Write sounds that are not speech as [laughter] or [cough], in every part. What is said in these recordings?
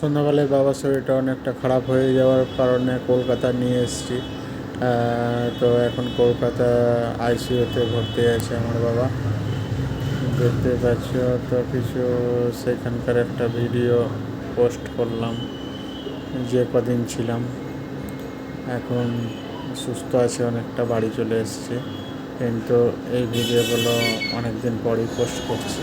সন্ধ্যাবেলায় বাবার শরীরটা অনেকটা খারাপ হয়ে যাওয়ার কারণে কলকাতা নিয়ে এসেছি। তো এখন কলকাতা আইসিইউতে ভর্তি আছে আমার বাবা। দেখতে পাচ্ছ তো কিছু সেখানকার একটা ভিডিও পোস্ট করলাম। যে কদিন ছিলাম। এখন সুস্থ আছে, অনেকটা বাড়ি চলে এসেছি। কিন্তু এই ভিডিওগুলো অনেক দিন পরেই পোস্ট করছি।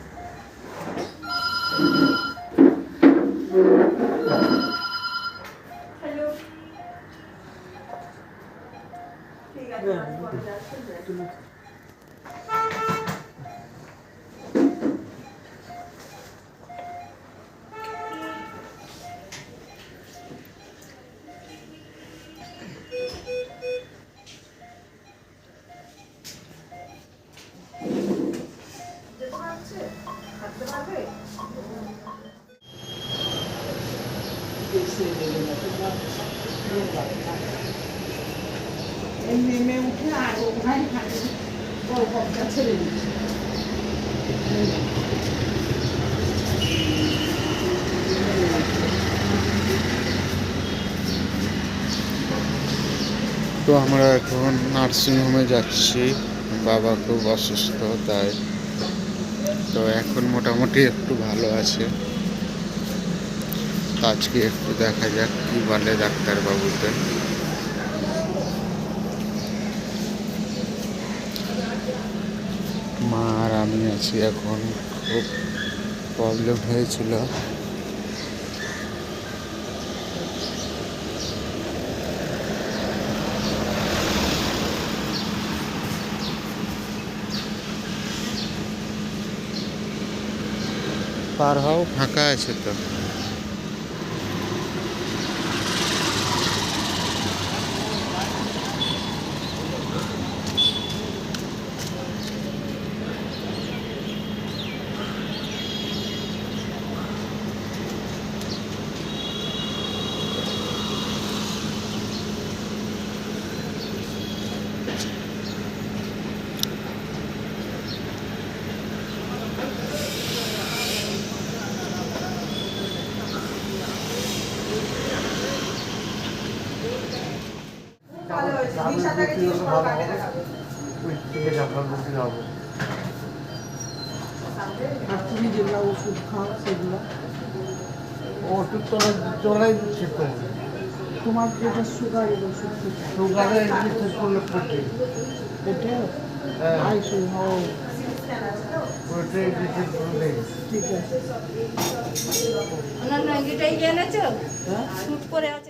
তো আমরা এখন নার্সিংহোমে যাচ্ছি বাবা খুব অসুস্থ তাই তো এখন মোটামুটি একটু ভালো আছে। আজকে একটু দেখা যাক কি বলে ডাক্তারবাবুতে মা আর আমি আছি এখন খুব প্রবলেম হয়েছিল। পার হও ফাঁকা আছে তো। আর তুমি যেগুলো ওষুধ খাও সেগুলো? ওষুধ তোলা চলাই দিচ্ছে তো। তোমার যেটা সুগারের ওষুধ খেতে হয়। সুগারে করলে হ্যাঁ। ঠিক আছে। ওনার নাঙ্গিটাই জেনেছো হ্যাঁ? শুট করে আছে।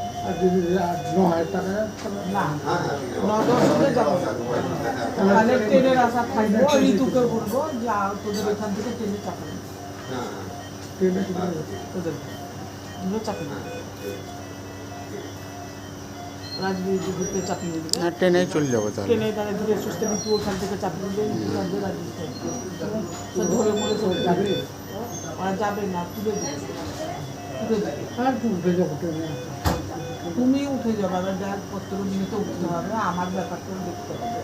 আর যদি ন হাজার টাকা না যাব। তাহলে ট্রেনের আশা থাকব ঋতুকে বলব যে তোদের এখান থেকে ট্রেনে চাপা ট্রেনে তোদের দুটো চাপি হ্যাঁ ট্রেনেই চলে যাব তাহলে ধীরে যাবে না তুলে দেবে তুলে দেবে আর উঠে যাব ট্রেনে তুমি উঠে যাবে আবার ব্যাগপত্র নিয়ে তো উঠতে হবে আমার ব্যাপারটা দেখতে হবে।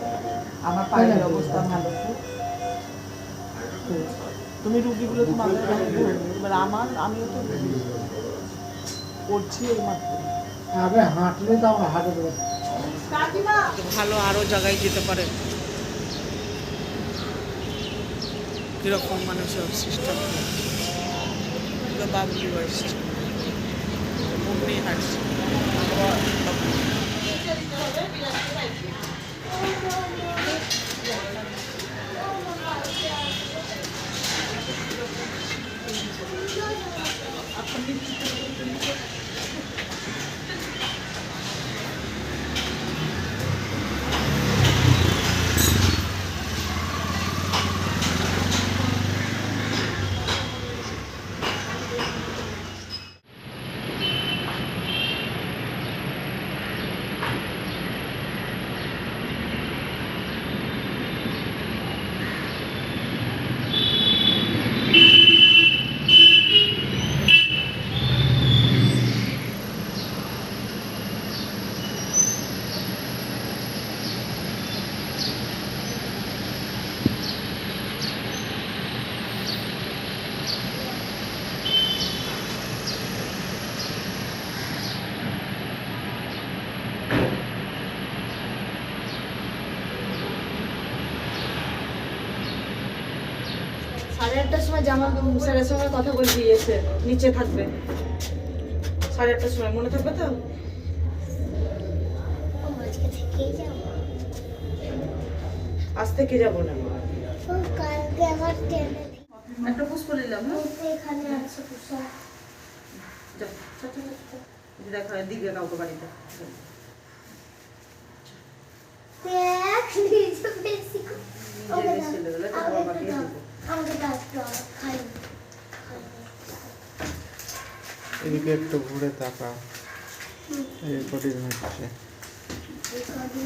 আমার পায়ের অবস্থা ভালো তো। তুমি রুগীগুলো তো মাথায় রাখবে এবার আমার আমিও তো করছি এই মাত্র। আগে হাঁটলে তো আমার হাঁটে দেবো। ভালো আরও জায়গায় যেতে পারে। কীরকম মানুষের সিস্টেম বাবুলি এসছে মুম্বই হাঁটছে। সাড়ে আটটার সময় জামা স্যারের সঙ্গে কথা বলবি এসে নিচে থাকবে। সাড়ে আটটার সময় মনে থাকবে তো? আজ থেকে যাব না। একটা পুষ্প নিলাম হ্যাঁ? দেখো দিবে কাউকে বাড়িতে। দেখ নিজে বেশি করে- নিজে বেশি ছেলে দিলে তো বাবা আমাকে দিয়ে দাও, দিবো। আমাকে দাও একটু, খাই এদিকে একটু ঘুরে তাকা রেকর্ডিং হচ্ছে।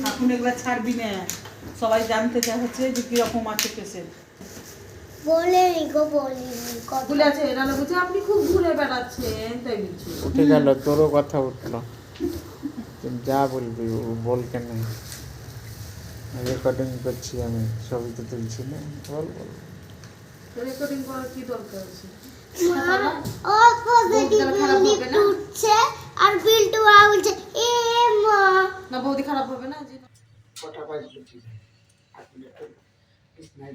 এখন এগুলা ছাড়বি না। সবাই জানতে চাচ্ছে যে কীরকম আছে পেশেন্ট বলেনি গো বলিনি কত বলে আছে এরা বলছে আপনি খুব ঘুরে বেড়াচ্ছেন তাই বলছে। উঠে গেল তোরও কথা উঠল। যা বলবি ও বল কেন রেকর্ডিং করছি আমি ছবি তো তুলছি না বল বল। রেকর্ডিং করার কি দরকার আছে? ও পজিটিভ খারাপ ইউনিট হবে না? উঠছে আর বিল্টু আ বলছে এ মা। না বৌদি খারাপ হবে না যে কটা বাজলো ঠিক আছে? আট মিনিট বিছনায়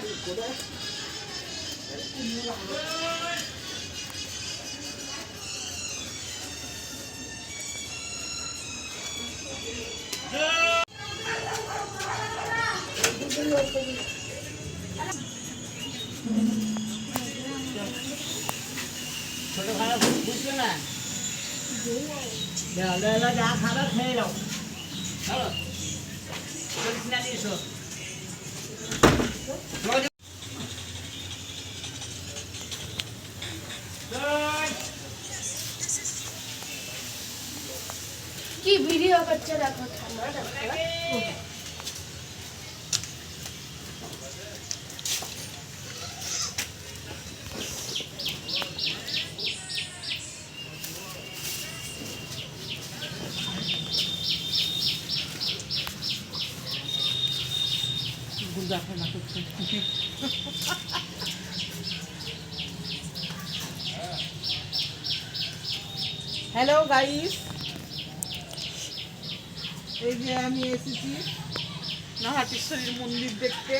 ঢুকবো যা খাবার খেয়ে নাও কি ভিডিও করছে দেখো ঠান্ডা [laughs] হ্যালো গাইস এই যে আমি এসেছি নাহাটেশ্বরীর মন্দির দেখতে।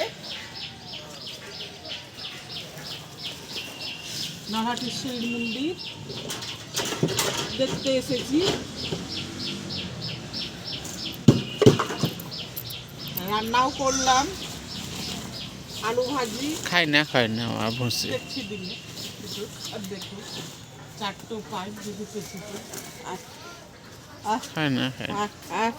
নাহাটেশ্বরীর মন্দির দেখতে এসেছি। রান্নাও করলাম। আলু ভাজি খাই না খাই না আমার ভুসি দেখছি কিছু আর দেখো চারটো পাইপ দিদি পেছি আর খাই না খাই। আর আর